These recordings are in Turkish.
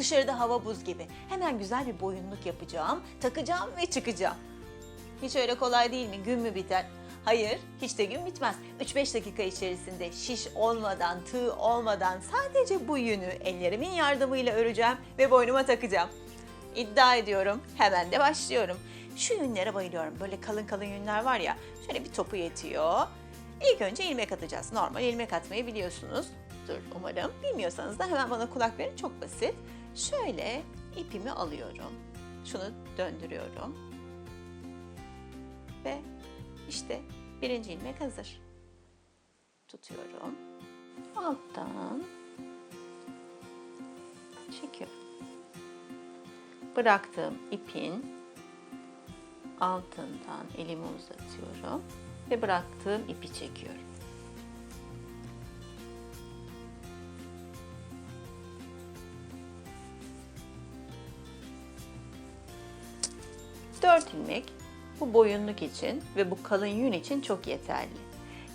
Dışarıda hava buz gibi. Hemen güzel bir boyunluk yapacağım, takacağım ve çıkacağım. Hiç öyle kolay değil mi? Gün mü biter? Hayır, hiç de gün bitmez. 3-5 dakika içerisinde şiş olmadan, tığ olmadan sadece bu yünü ellerimin yardımıyla öreceğim ve boynuma takacağım. İddia ediyorum, hemen de başlıyorum. Şu yünlere bayılıyorum. Böyle kalın kalın yünler var ya, şöyle bir topu yetiyor. İlk önce ilmek atacağız. Normal ilmek atmayı biliyorsunuz. Dur umarım. Bilmiyorsanız da hemen bana kulak verin. Çok basit. Şöyle ipimi alıyorum. Şunu döndürüyorum. Ve işte birinci ilmek hazır. Tutuyorum. Alttan çekiyorum. Bıraktığım ipin altından elimi uzatıyorum ve bıraktığım ipi çekiyorum. Dört ilmek bu boyunluk için ve bu kalın yün için çok yeterli.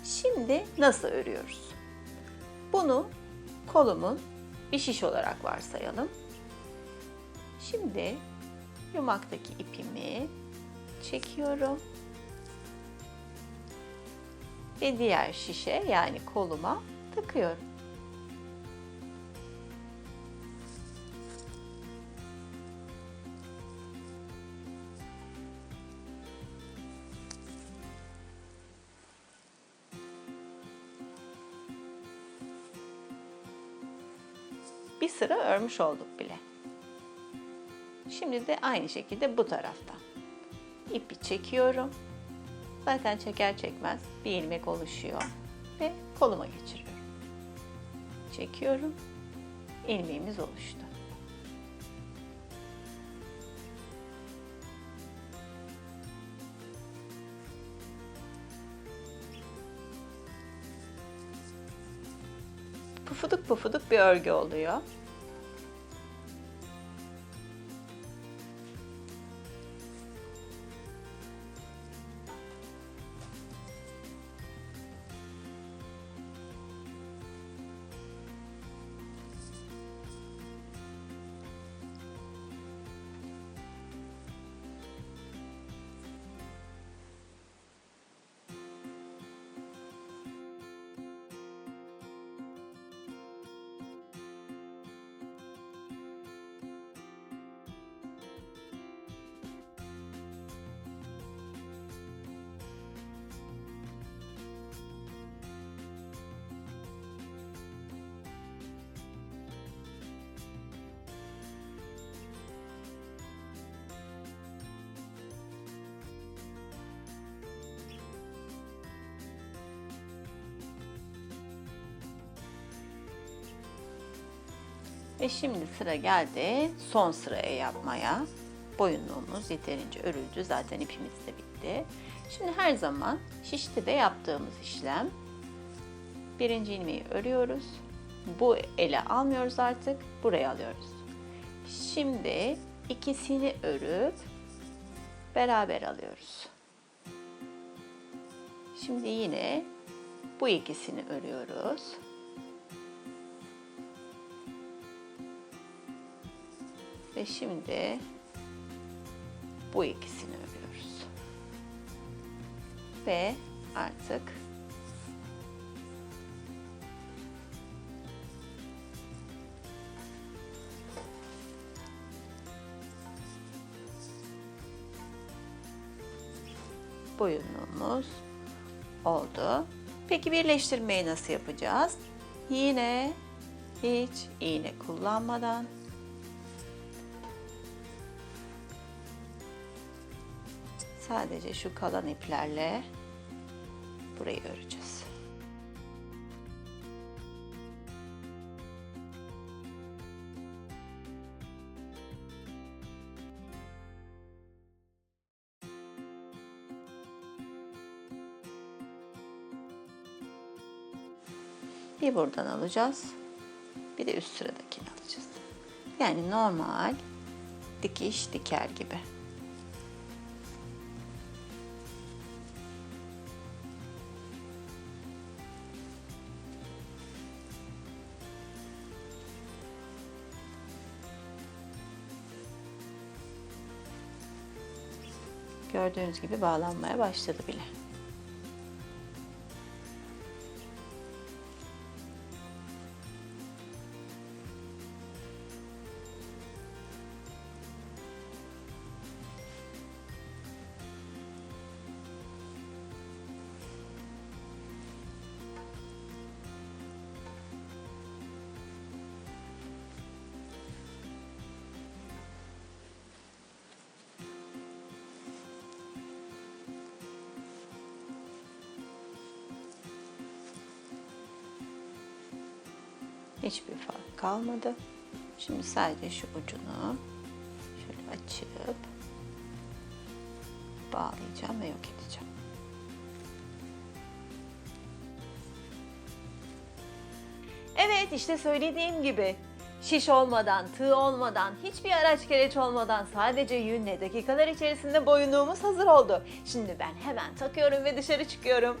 Şimdi nasıl örüyoruz? Bunu kolumun bir şiş olarak varsayalım. Şimdi yumaktaki ipimi çekiyorum ve diğer şişe yani koluma takıyorum. Bir sıra örmüş olduk bile. Şimdi de aynı şekilde bu taraftan. İpi çekiyorum. Zaten çeker çekmez bir ilmek oluşuyor ve koluma geçiriyorum. Çekiyorum. ilmeğimiz oluştu. Pufuduk pufuduk bir örgü oluyor. Ve şimdi sıra geldi son sıraya yapmaya. Boyunluğumuz yeterince örüldü. Zaten ipimiz de bitti. Şimdi her zaman şişte de yaptığımız işlem. Birinci ilmeği örüyoruz. Bu ele almıyoruz artık. Buraya alıyoruz. Şimdi ikisini örüp beraber alıyoruz. Şimdi yine bu ikisini örüyoruz. Ve şimdi bu ikisini örüyoruz. Ve artık boyunluğumuz oldu. Peki birleştirmeyi nasıl yapacağız? Yine hiç iğne kullanmadan Sadece şu kalan iplerle burayı öreceğiz. Bir buradan alacağız. Bir de üst sıradakini alacağız. Yani normal dikiş diker gibi. Gördüğünüz gibi bağlanmaya başladı bile. Hiçbir fark kalmadı. Şimdi sadece şu ucunu şöyle açıp bağlayacağım ve yok edeceğim. Evet işte söylediğim gibi şiş olmadan, tığ olmadan, hiçbir araç gereç olmadan sadece yünle dakikalar içerisinde boyunluğumuz hazır oldu. Şimdi ben hemen takıyorum ve dışarı çıkıyorum.